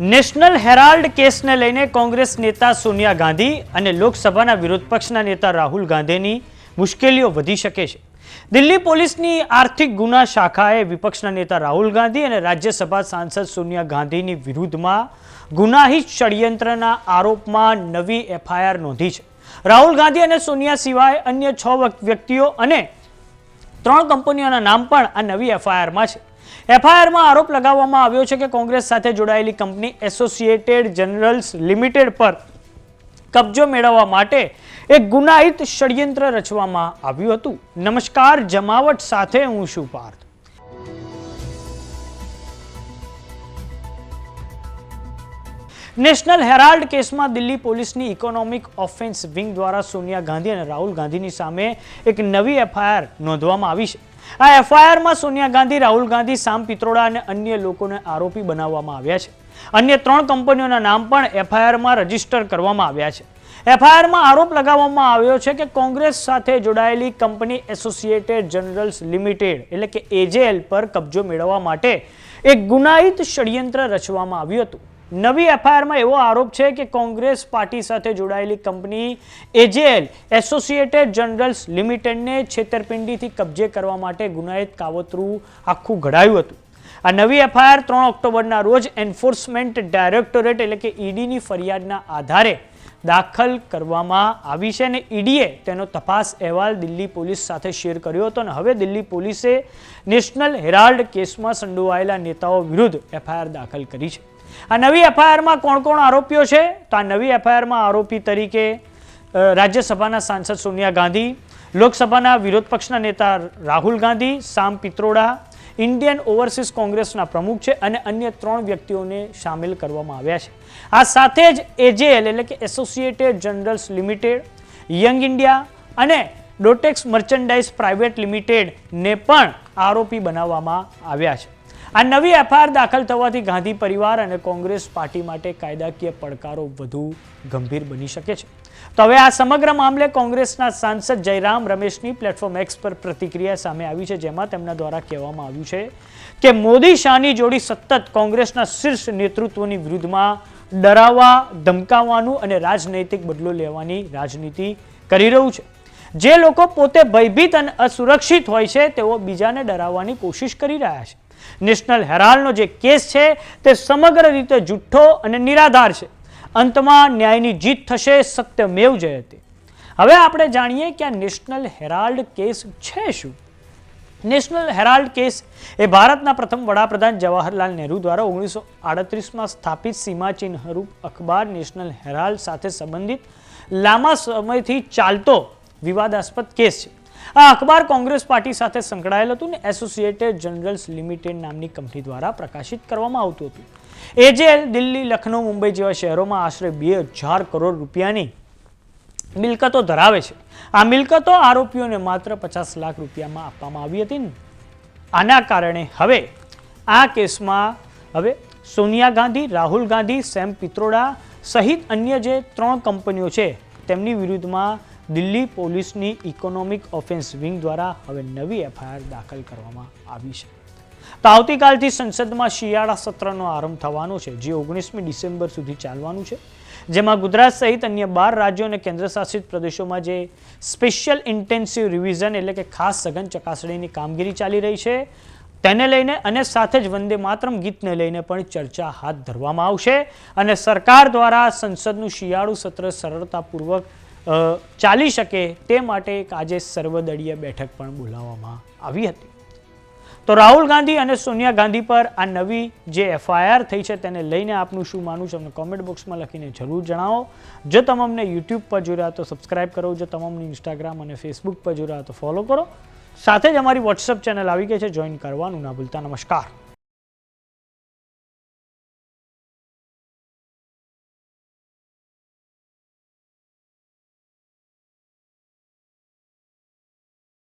National Herald કેસને લઈને કોંગ્રેસ નેતા સોનિયા ગાંધી અને લોકસભાના વિરોધ પક્ષના નેતા રાહુલ ગાંધીની મુશ્કેલીઓ વધી શકે છે. દિલ્હી પોલીસની આર્થિક ગુના શાખાએ વિપક્ષના નેતા રાહુલ ગાંધી અને રાજ્યસભા સાંસદ સોનિયા ગાંધીની વિરુદ્ધમાં ગુનાહિત ષડયંત્રના આરોપમાં નવી એફઆઈઆર નોંધી છે. રાહુલ ગાંધી અને સોનિયા સિવાય અન્ય છ વ્યક્તિઓ અને ત્રણ કંપનીઓના નામ પણ આ નવી એફઆઈઆરમાં છે. એફઆઈઆરમાં આરોપ લગાવવામાં આવ્યો છે કે કોંગ્રેસ સાથે જોડાયેલી કંપની એસોસિએટેડ જનરલ્સ લિમિટેડ પર કબજો મેળવવા માટે એક ગુનાહિત ષડયંત્ર રચવામાં આવ્યું હતું. નમસ્કાર, જમાવટ સાથે હું છું પાર્થ. નેશનલ હેરાલ્ડ કેસમાં દિલ્હી પોલીસની ઇકોનોમિક ઓફેન્સ વિંગ દ્વારા સોનિયા ગાંધી અને રાહુલ ગાંધીની સામે એક નવી એફઆઈઆર નોંધવામાં આવી છે. આ એફઆઈઆરમાં સોનિયા ગાંધી, રાહુલ ગાંધી, સામ પિત્રોડા અને અન્ય લોકોને આરોપી બનાવવામાં આવ્યા છે. અન્ય ત્રણ કંપનીઓના નામ પણ એફઆઈઆરમાં રજિસ્ટર કરવામાં આવ્યા છે. એફઆઈઆરમાં આરોપ લગાવવામાં આવ્યો છે કે કોંગ્રેસ સાથે જોડાયેલી કંપની એસોસિએટેડ જનરલ્સ લિમિટેડ, એટલે કે એજેએલ પર કબજો મેળવવા માટે એક ગુનાહિત ષડયંત્ર રચવામાં આવ્યું હતું. નવી એફઆઈઆરમાં એવો આરોપ છે કે કોંગ્રેસ પાર્ટી સાથે જોડાયેલી કંપની એજેએલ એસોસિએટેડ જનરલ્સ લિમિટેડને છેતરપિંડીથી કબજે કરવા માટે ગુનાહિત કાવતરું આખું ઘડાયું હતું. આ નવી એફઆઈઆર ત્રણ ઓક્ટોબરના રોજ એન્ફોર્સમેન્ટ ડાયરેક્ટોરેટ એટલે કે ઈડીની ફરિયાદના આધારે દાખલ કરવામાં આવી છે અને ઈડીએ તેનો તપાસ અહેવાલ દિલ્હી પોલીસ સાથે શેર કર્યો હતો અને હવે દિલ્હી પોલીસે નેશનલ હેરાલ્ડ કેસમાં સંડોવાયેલા નેતાઓ વિરુદ્ધ એફઆઈઆર દાખલ કરી છે. આ નવી એફઆઈઆરમાં કોણ કોણ આરોપીઓ છે? તો આ નવી એફઆઈઆરમાં આરોપી તરીકે રાજ્યસભાના સાંસદ સોનિયા ગાંધી, લોકસભાના વિરોધ પક્ષના નેતા રાહુલ ગાંધી, સામ પિત્રોડા, ઇન્ડિયન ઓવરસીઝ કોંગ્રેસના પ્રમુખ છે અને અન્ય ત્રણ વ્યક્તિઓને સામેલ કરવામાં આવ્યા છે. આ સાથે જ એજેએલ એટલે કે associated journals limited, Young India અને ડોટેક્સ મર્ચન્ડાઇઝ પ્રાઇવેટ લિમિટેડને પણ આરોપી બનાવવામાં આવ્યા છે. આ નવી એફઆઈઆર દાખલ થવાથી ગાંધી પરિવાર અને કોંગ્રેસ પાર્ટી માટે કાયદાકીય પડકારો વધુ ગંભીર બની શકે છે. તો હવે આ સમગ્ર મામલે કોંગ્રેસના સાંસદ જયરામ રમેશની પ્લેટફોર્મ એક્સ પર પ્રતિક્રિયા સામે આવી છે, જેમાં તેમના દ્વારા કહેવામાં આવ્યું છે કે મોદી શાહની જોડી સતત કોંગ્રેસના શીર્ષ નેતૃત્વની વિરુદ્ધમાં ડરાવવા, ધમકાવવાનું અને રાજનૈતિક બદલો લેવાની રાજનીતિ કરી રહ્યું છે. જે લોકો પોતે ભયભીત અને અસુરક્ષિત હોય છે, તેઓ બીજાને ડરાવવાની કોશિશ કરી રહ્યા છે. નેશનલ હેરાલ્ડનો જે કેસ છે તે સમગ્ર રીતે જુઠ્ઠો અને નિરાધાર છે. અંતમાં ન્યાયની જીત થશે સત્યમેવ જયતે. હવે આપણે જાણીએ કે આ નેશનલ હેરાલ્ડ કેસ છે શું? નેશનલ હેરાલ્ડ કેસ એ ભારતના પ્રથમ વડાપ્રધાન જવાહરલાલ નહેરુ દ્વારા ઓગણીસો આડત્રીસમાં સ્થાપિત સીમાચિહ્નરૂપ અખબાર નેશનલ હેરાલ્ડ સાથે સંબંધિત લાંબા સમયથી ચાલતો વિવાદાસ્પદ કેસ છે. આ અખબાર કોંગ્રેસ પાર્ટી સાથે સંકળાયેલ હતું ને એસોસિએટેડ જનરલ્સ લિમિટેડ નામની કંપની દ્વારા પ્રકાશિત કરવામાં આવતું હતું. એજેએલ, દિલ્હી, લખનૌ, મુંબઈ જેવા શહેરોમાં આશરે બે હજાર કરોડ રૂપિયાની મિલકતો ધરાવે છે. આ મિલકતો આરોપીઓને માત્ર પચાસ લાખ રૂપિયામાં આપવામાં આવી હતી આના કારણે હવે આ કેસમાં હવે સોનિયા ગાંધી, રાહુલ ગાંધી, સેમ પિત્રોડા સહિત અન્ય જે ત્રણ કંપનીઓ છે, તેમની વિરુદ્ધમાં દિલ્હી પોલીસની ઇકોનોમિક ઓફેન્સ વિંગ દ્વારા હવે નવી એફઆઈઆર દાખલ કરવામાં આવી છે. તો આવતીકાલથી સંસદમાં શિયાળા સત્રનો આરંભ થવાનો છે, જે ઓગણીસમી ડિસેમ્બર સુધી ચાલવાનું છે. જેમાં ગુજરાત સહિત અન્ય બાર રાજ્યો અને કેન્દ્રશાસિત પ્રદેશોમાં જે સ્પેશિયલ ઇન્ટેન્સિવ રિવિઝન એટલે કે ખાસ સઘન ચકાસણીની કામગીરી ચાલી રહી છે, તેને લઈને અને સાથે જ વંદે માતરમ ગીતને લઈને પણ ચર્ચા હાથ ધરવામાં આવશે. અને સરકાર દ્વારા સંસદનું શિયાળુ સત્ર સરળતાપૂર્વક ચાલી શકે તે માટે એક આજે સર્વદળીય બેઠક પણ બોલાવવામાં આવી હતી. તો રાહુલ ગાંધી અને સોનિયા ગાંધી પર આ નવી જે એફઆઈઆર થઈ છે તેને લઈને આપનું શું માનવું છે અમને કોમેન્ટ બોક્સમાં લખીને જરૂર જણાવો. જો તમે અમને યુટ્યુબ પર જોઈ રહ્યા તો સબસ્ક્રાઇબ કરો, જો તમે ઇન્સ્ટાગ્રામ અને ફેસબુક પર જોઈ રહ્યા તો ફોલો કરો. સાથે જ અમારી વોટ્સઅપ ચેનલ આવી ગઈ છે જોઈન કરવાનું ના ભૂલતા. નમસ્કાર.